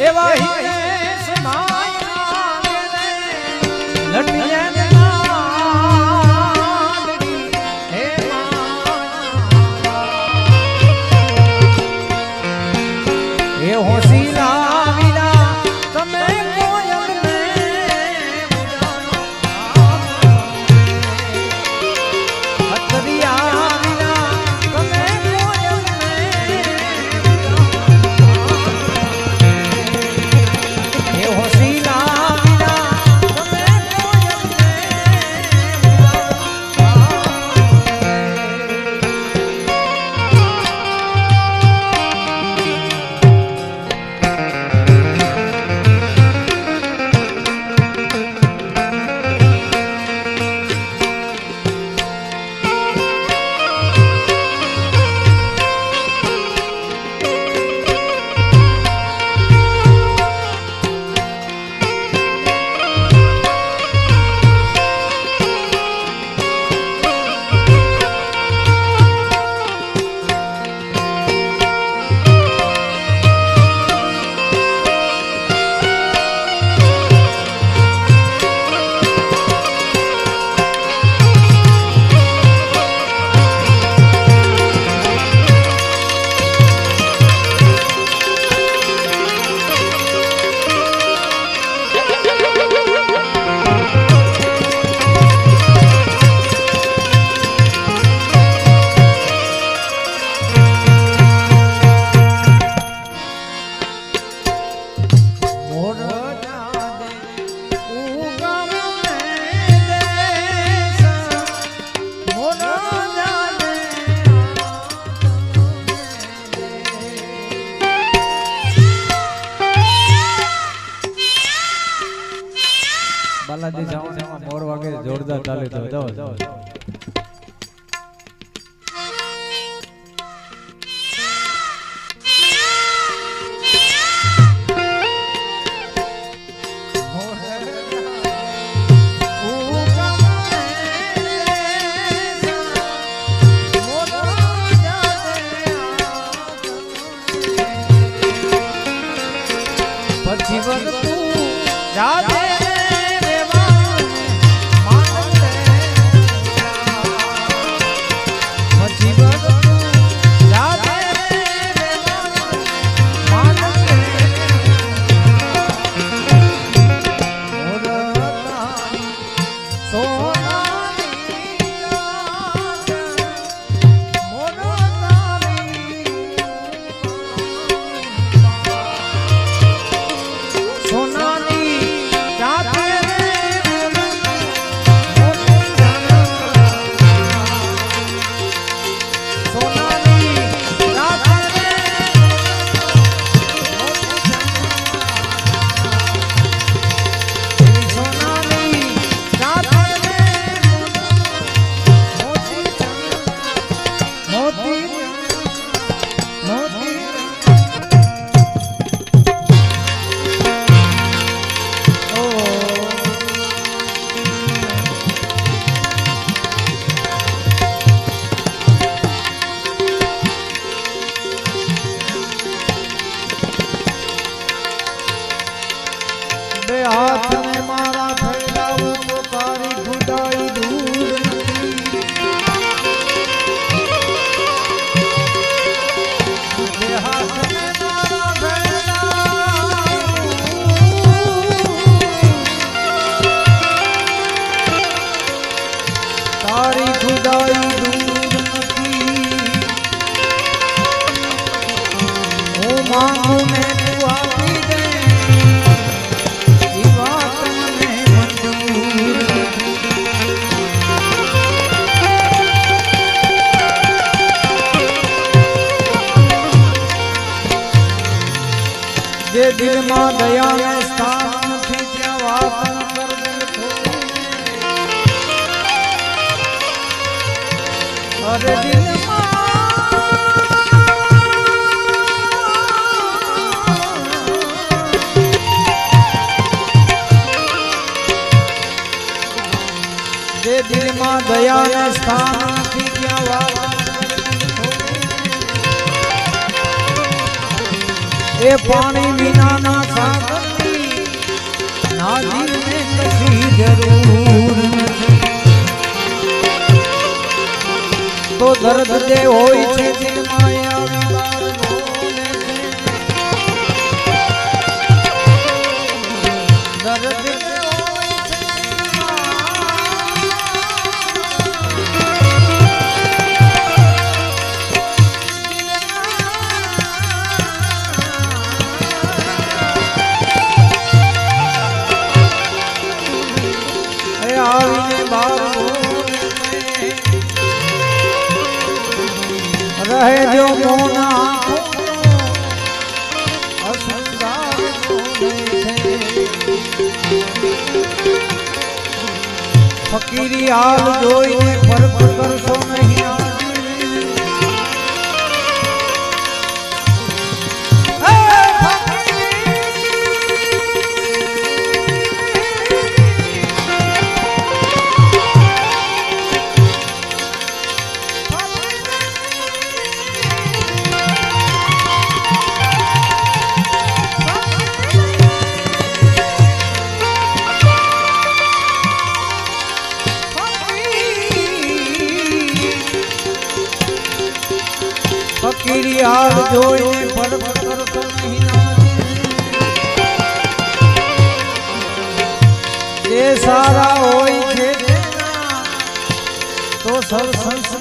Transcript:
એવા બાલાજી જાવ મોર વાગે જોરદાર ચાલે તો જાઓ જાઓ હાથ દિલમાં દયાને સ્થાન નથી ત્યાં વાત અરે દિલમાં દિલમાં સ્થાન એ પાણી વિનાના સાગરની ના દિલને કશી જરૂર તો દર્દ જે હોય છે ફકીરી હાલ જોઈને ફરક કરશો નહીં. ફકીરી હાલ જોઈને ફરક કરશો નહીં. જે સારા હોય છે તો સર સંસ્કાર